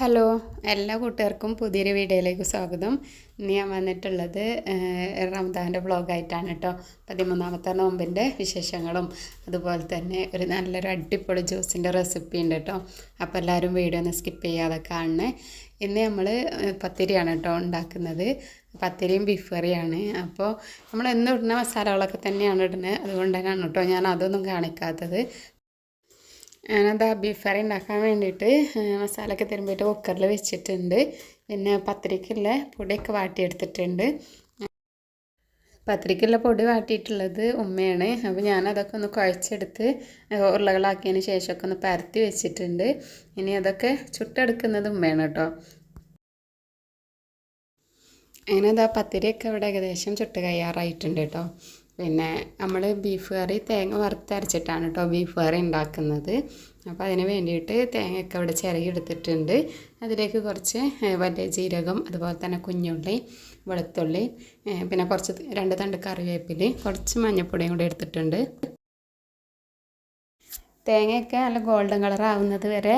Hello. എല്ലാ കൂട്ടുകാർക്കും പുതിയൊരു വീഡിയോയിലേക്ക് സ്വാഗതം. ഇന്ന് ഞാൻ വന്നിട്ടുള്ളത് റംദാന്റെ വ്ളോഗായിട്ടാണ് കേട്ടോ പതിമൂന്നാമത്തെ നോമ്പിന്റെ വിശേഷങ്ങളും അതുപോലെ തന്നെ ഒരു നല്ലൊരു അടിപൊളി ജ്യൂസിന്റെ റെസിപ്പി ഉണ്ട് കേട്ടോ അപ്പോൾ എല്ലാവരും വീഡിയോ ഒന്ന് സ്കിപ്പ് ചെയ്യാതെ കാണണേ. ഇന്ന് നമ്മൾ പത്തിരിയാണ് കേട്ടോ ഉണ്ടാക്കുന്നത്. പത്തിരിയും ബീഫ് കറിയാണ്. അപ്പോൾ നമ്മൾ എന്നും ഇടുന്ന മസാലകളൊക്കെ തന്നെയാണ് ഇടുന്നത്. അതുകൊണ്ട് കേട്ടോ ഞാൻ അതൊന്നും കാണിക്കാത്തത്. ഞാനത് ബീഫ് കറി ഉണ്ടാക്കാൻ വേണ്ടിയിട്ട് മസാലയൊക്കെ തിരുമ്പിയിട്ട് കുക്കറിൽ വെച്ചിട്ടുണ്ട്. പിന്നെ പത്തിരിക്കുള്ള പൊടിയൊക്കെ വാട്ടിയെടുത്തിട്ടുണ്ട്. പത്രിക്കുള്ള പൊടി വാട്ടിയിട്ടുള്ളത് ഉമ്മയാണ്. അപ്പോൾ ഞാനതൊക്കെ ഒന്ന് കുഴച്ചെടുത്ത് ഉരുളകളാക്കിയതിന് ശേഷമൊക്കെ ഒന്ന് പരത്തി വെച്ചിട്ടുണ്ട്. ഇനി അതൊക്കെ ചുട്ടെടുക്കുന്നത് ഉമ്മയാണ് കേട്ടോ. അങ്ങനെ അതാ പത്തിരിയൊക്കെ ഇവിടെ ഏകദേശം ചുട്ട് കയ്യാറായിട്ടുണ്ട് കേട്ടോ. പിന്നെ നമ്മൾ ബീഫ് കറി തേങ്ങ വറുത്തരച്ചിട്ടാണ് കേട്ടോ ബീഫ് കറി ഉണ്ടാക്കുന്നത് അപ്പോൾ അതിന് വേണ്ടിയിട്ട് തേങ്ങയൊക്കെ ഇവിടെ ചിരകി എടുത്തിട്ടുണ്ട് അതിലേക്ക് കുറച്ച് വലിയ ജീരകം അതുപോലെ തന്നെ കുഞ്ഞുള്ളി വെളുത്തുള്ളി പിന്നെ കുറച്ച് രണ്ട് തണ്ട് കറിവേപ്പില കുറച്ച് മഞ്ഞൾപ്പൊടിയും കൂടി എടുത്തിട്ടുണ്ട്. തേങ്ങയൊക്കെ നല്ല ഗോൾഡൻ കളർ ആവുന്നത് വരെ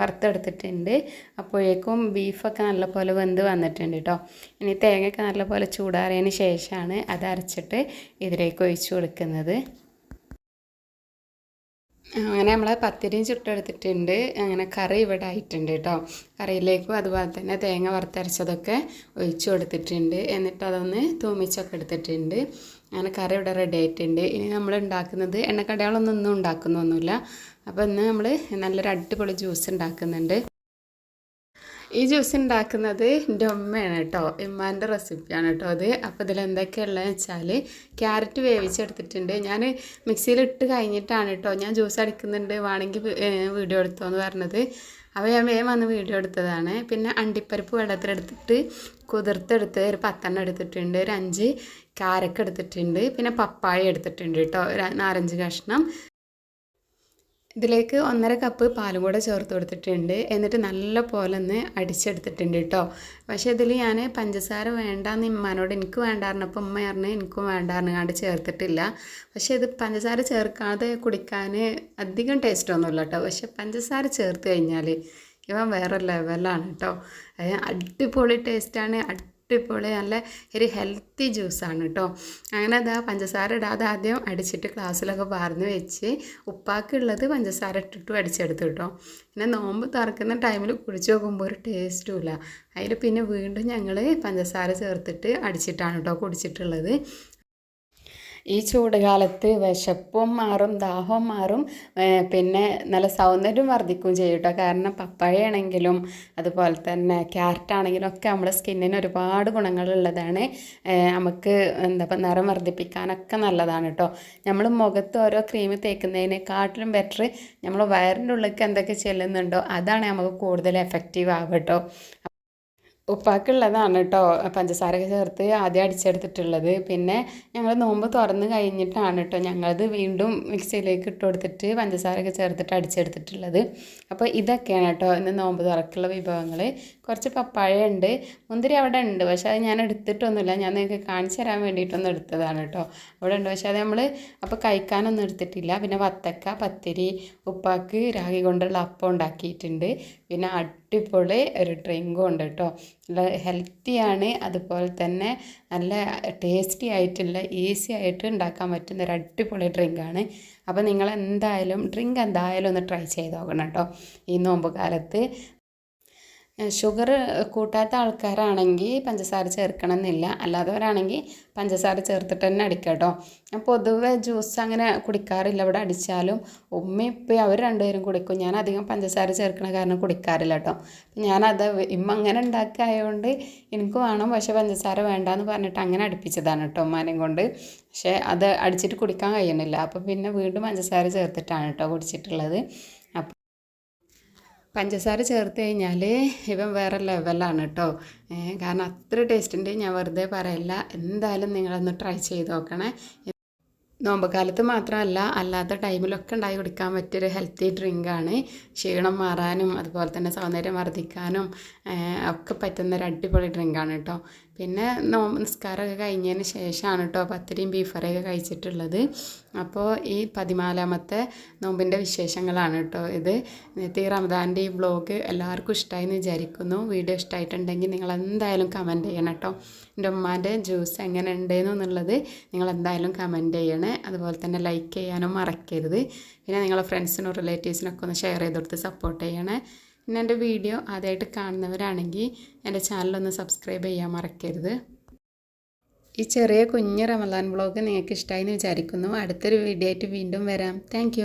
വറുത്തെടുത്തിട്ടുണ്ട്. അപ്പോഴേക്കും ബീഫൊക്കെ നല്ലപോലെ വെന്ത് വന്നിട്ടുണ്ട് കേട്ടോ ഇനി തേങ്ങയൊക്കെ നല്ലപോലെ ചൂടാറിയതിന് ശേഷമാണ് അത് അരച്ചിട്ട് ഇതിലേക്ക് ഒഴിച്ചു കൊടുക്കുന്നത്. അങ്ങനെ നമ്മൾ പത്തിരിയും ചുട്ടെടുത്തിട്ടുണ്ട്. അങ്ങനെ കറി ഇവിടെ ആയിട്ടുണ്ട് കേട്ടോ കറിയിലേക്കും അതുപോലെ തന്നെ തേങ്ങ വറുത്തരച്ചതൊക്കെ ഒഴിച്ചു കൊടുത്തിട്ടുണ്ട്. എന്നിട്ട് അതൊന്ന് തൂമിച്ചൊക്കെ എടുത്തിട്ടുണ്ട്. അങ്ങനെ കറി ഇവിടെ റെഡി ആയിട്ടുണ്ട്. ഇനി നമ്മൾ ഉണ്ടാക്കുന്നത് എണ്ണക്കടകളൊന്നും ഒന്നും ഉണ്ടാക്കുന്നൊന്നുമില്ല. അപ്പോൾ ഇന്ന് നമ്മൾ നല്ലൊരു അടിപൊളി ജ്യൂസ് ഉണ്ടാക്കുന്നുണ്ട്. ഈ ജ്യൂസ് ഉണ്ടാക്കുന്നത് എന്റെ ഉമ്മയാണ് കേട്ടോ. ഉമ്മാന്റെ റെസിപ്പിയാണ് കേട്ടോ അത്. അപ്പോൾ ഇതിൽ എന്തൊക്കെയുള്ളതെന്ന് വെച്ചാൽ ക്യാരറ്റ് വേവിച്ചെടുത്തിട്ടുണ്ട്. ഞാൻ മിക്സിയിൽ ഇട്ട് കഴിഞ്ഞിട്ടാണ് കേട്ടോ ഞാൻ ജ്യൂസ് അടിക്കുന്നുണ്ട്. വേണമെങ്കിൽ വീഡിയോ എടുത്തോ എന്ന് പറഞ്ഞത്. അപ്പോൾ ഞാൻ വേഗം വന്ന് വീഡിയോ എടുത്തതാണ്. പിന്നെ അണ്ടിപ്പരിപ്പ് വെള്ളത്തിലെടുത്തിട്ട് കുതിർത്തെടുത്ത് ഒരു പത്തെണ്ണം എടുത്തിട്ടുണ്ട് ഒരു അഞ്ച് കാരക്ക എടുത്തിട്ടുണ്ട് പിന്നെ പപ്പായ എടുത്തിട്ടുണ്ട് കേട്ടോ ഒരു നാലഞ്ച് കഷ്ണം. ഇതിലേക്ക് ഒന്നര കപ്പ് പാലും കൂടെ ചേർത്ത് കൊടുത്തിട്ടുണ്ട്. എന്നിട്ട് നല്ല പോലെ ഒന്ന് അടിച്ചെടുത്തിട്ടുണ്ട് കേട്ടോ പക്ഷേ ഇതിൽ ഞാൻ പഞ്ചസാര വേണ്ടാന്ന് ഇമ്മാനോട് എനിക്ക് വേണ്ടായിരുന്നപ്പോൾ ഉമ്മ പറഞ്ഞ് എനിക്കും വേണ്ടായിരുന്നു കണ്ട് ചേർത്തിട്ടില്ല. പക്ഷേ ഇത് പഞ്ചസാര ചേർക്കാതെ കുടിക്കാൻ അധികം ടേസ്റ്റൊന്നുമില്ല കേട്ടോ പക്ഷേ പഞ്ചസാര ചേർത്ത് കഴിഞ്ഞാൽ ഇവ വേറെ ലെവലാണ് കേട്ടോ അടിപൊളി ടേസ്റ്റാണ് അടിപൊളി നല്ല ഒരു ഹെൽത്തി ജ്യൂസാണ് കേട്ടോ അങ്ങനെ അതാ പഞ്ചസാര ഇടാതെ ആദ്യം അടിച്ചിട്ട് ക്ലാസ്സിലൊക്കെ പാർന്ന് വെച്ച് ഉപ്പാക്കുള്ളത് പഞ്ചസാര ഇട്ടിട്ടും അടിച്ചെടുത്തു കേട്ടോ പിന്നെ നോമ്പ് തുറക്കുന്ന ടൈമിൽ കുടിച്ച് നോക്കുമ്പോൾ ഒരു ടേസ്റ്റും ഇല്ല. അതിൽ പിന്നെ വീണ്ടും ഞങ്ങൾ പഞ്ചസാര ചേർത്തിട്ട് അടിച്ചിട്ടാണ് കേട്ടോ കുടിച്ചിട്ടുള്ളത്. ഈ ചൂട് കാലത്ത് വിശപ്പും മാറും ദാഹവും മാറും പിന്നെ നല്ല സൗന്ദര്യം വർദ്ധിക്കുകയും ചെയ്യും കേട്ടോ കാരണം പപ്പായയാണെങ്കിലും അതുപോലെ തന്നെ ക്യാരറ്റ് ആണെങ്കിലും ഒക്കെ നമ്മുടെ സ്കിന്നിന് ഒരുപാട് ഗുണങ്ങളുള്ളതാണ് നമുക്ക് എന്താ നിറം വർദ്ധിപ്പിക്കാനൊക്കെ നല്ലതാണ് കേട്ടോ നമ്മൾ മുഖത്ത് ഓരോ ക്രീം തേക്കുന്നതിനെക്കാട്ടിലും ബെറ്റർ നമ്മൾ വയറിന്റെ ഉള്ളിലേക്ക് എന്തൊക്കെ ചെല്ലുന്നുണ്ടോ അതാണ് നമുക്ക് കൂടുതൽ എഫക്റ്റീവ് ആവുക കേട്ടോ ഉപ്പാക്കുള്ളതാണ് കേട്ടോ പഞ്ചസാരയൊക്കെ ചേർത്ത് ആദ്യം അടിച്ചെടുത്തിട്ടുള്ളത്. പിന്നെ ഞങ്ങൾ നോമ്പ് തുറന്ന് കഴിഞ്ഞിട്ടാണ് കേട്ടോ ഞങ്ങളത് വീണ്ടും മിക്സിയിലേക്ക് ഇട്ട് കൊടുത്തിട്ട് പഞ്ചസാരയൊക്കെ ചേർത്തിട്ട് അടിച്ചെടുത്തിട്ടുള്ളത്. അപ്പോൾ ഇതൊക്കെയാണ് കേട്ടോ ഇന്ന് നോമ്പ് തുറക്കുള്ള വിഭവങ്ങൾ കുറച്ച് പപ്പായ ഉണ്ട് മുന്തിരി അവിടെ ഉണ്ട്. പക്ഷേ അത് ഞാൻ എടുത്തിട്ടൊന്നുമില്ല. ഞാൻ നിങ്ങൾക്ക് കാണിച്ചു തരാൻ വേണ്ടിയിട്ടൊന്നും എടുത്തതാണ് കേട്ടോ അവിടെ ഉണ്ട്. പക്ഷേ അത് നമ്മൾ അപ്പോൾ കഴിക്കാനൊന്നും എടുത്തിട്ടില്ല. പിന്നെ വത്തക്ക പത്തിരി ഉപ്പാക്ക് രാഗി കൊണ്ടുള്ള അപ്പം ഉണ്ടാക്കിയിട്ടുണ്ട്. പിന്നെ അടിപൊളി ഒരു ഡ്രിങ്കും ഉണ്ട് കേട്ടോ. ഹെൽത്തിയാണ് അതുപോലെ തന്നെ നല്ല ടേസ്റ്റി ആയിട്ടുള്ള ഈസി ആയിട്ട് ഉണ്ടാക്കാൻ പറ്റുന്ന ഒരു അടിപൊളി ഡ്രിങ്കാണ് അപ്പോൾ നിങ്ങൾ എന്തായാലും ഡ്രിങ്ക് എന്തായാലും ഒന്ന് ട്രൈ ചെയ്ത് നോക്കണം കേട്ടോ. ഈ നോമ്പ് കാലത്ത് ഷുഗർ കൂട്ടാത്ത ആൾക്കാരാണെങ്കിൽ പഞ്ചസാര ചേർക്കണം എന്നില്ല അല്ലാത്തവരാണെങ്കിൽ പഞ്ചസാര ചേർത്തിട്ട് തന്നെ അടിക്കുക കേട്ടോ. ഞാൻ പൊതുവെ ജ്യൂസ് അങ്ങനെ കുടിക്കാറില്ല. ഇവിടെ അടിച്ചാലും ഉമ്മ ഇപ്പം അവർ രണ്ടുപേരും കുടിക്കും. ഞാൻ അധികം പഞ്ചസാര ചേർക്കണ കാരണം കുടിക്കാറില്ല കേട്ടോ. ഞാനത് ഇമ്മ അങ്ങനെ ഉണ്ടാക്കിയതുകൊണ്ട് എനിക്ക് വേണം. പക്ഷേ പഞ്ചസാര വേണ്ട എന്ന് പറഞ്ഞിട്ട് അങ്ങനെ അടുപ്പിച്ചതാണ് കേട്ടോ ഉമ്മാനെയും കൊണ്ട്. പക്ഷേ അത് അടിച്ചിട്ട് കുടിക്കാൻ കഴിയണില്ല അപ്പോൾ പിന്നെ വീണ്ടും പഞ്ചസാര ചേർത്തിട്ടാണ് കേട്ടോ കുടിച്ചിട്ടുള്ളത്. പഞ്ചസാര ചേർത്ത് കഴിഞ്ഞാൽ ഇവൻ വേറെ ലെവലാണ് കേട്ടോ കാരണം അത്ര ടേസ്റ്റ് ഉണ്ട് ഞാൻ വെറുതെ പറയില്ല. എന്തായാലും നിങ്ങളൊന്ന് ട്രൈ ചെയ്ത് നോക്കണേ. നോമ്പ് കാലത്ത് മാത്രമല്ല അല്ലാത്ത ടൈമിലൊക്കെ ഉണ്ടായി കുടിക്കാൻ പറ്റിയൊരു ഹെൽത്തി ഡ്രിങ്കാണ് ക്ഷീണം മാറാനും അതുപോലെ തന്നെ സൗന്ദര്യം വർദ്ധിക്കാനും ഒക്കെ പറ്റുന്ന ഒരു അടിപൊളി ഡ്രിങ്കാണ് കേട്ടോ പിന്നെ നോ നിസ്കാരമൊക്കെ കഴിഞ്ഞതിന് ശേഷമാണ് കേട്ടോ പത്തിരിയും ബീഫ് ഫ്രൈയൊക്കെ കഴിച്ചിട്ടുള്ളത്. അപ്പോൾ ഈ പതിനാലാമത്തെ നോമ്പിന്റെ വിശേഷങ്ങളാണ് കേട്ടോ ഇത്. നേരത്തെ ഈ റമദാന്റെ ഈ ബ്ലോഗ് എല്ലാവർക്കും ഇഷ്ടമായി എന്ന് വിചാരിക്കുന്നു. വീഡിയോ ഇഷ്ടമായിട്ടുണ്ടെങ്കിൽ നിങ്ങൾ എന്തായാലും കമന്റ് ചെയ്യണം കേട്ടോ. എന്റെ ഉമ്മാന്റെ ജ്യൂസ് എങ്ങനെ ഉണ്ടെന്നു എന്നുള്ളത് നിങ്ങൾ എന്തായാലും കമന്റ് ചെയ്യണേ. അതുപോലെ തന്നെ ലൈക്ക് ചെയ്യാനും മറക്കരുത്. പിന്നെ നിങ്ങളെ ഫ്രണ്ട്സിനും റിലേറ്റീവ്സിനൊക്കെ ഒന്ന് ഷെയർ ചെയ്ത് കൊടുത്ത് സപ്പോർട്ട് ചെയ്യണേ. പിന്നെ എന്റെ വീഡിയോ ആദ്യമായിട്ട് കാണുന്നവരാണെങ്കിൽ എന്റെ ചാനലൊന്ന് സബ്സ്ക്രൈബ് ചെയ്യാൻ മറക്കരുത്. ഈ ചെറിയ കുഞ്ഞ് റമദാൻ വ്ളോഗ് നിങ്ങൾക്ക് ഇഷ്ടമായി എന്ന് വിചാരിക്കുന്നു. അടുത്തൊരു വീഡിയോ ആയിട്ട് വീണ്ടും വരാം. താങ്ക്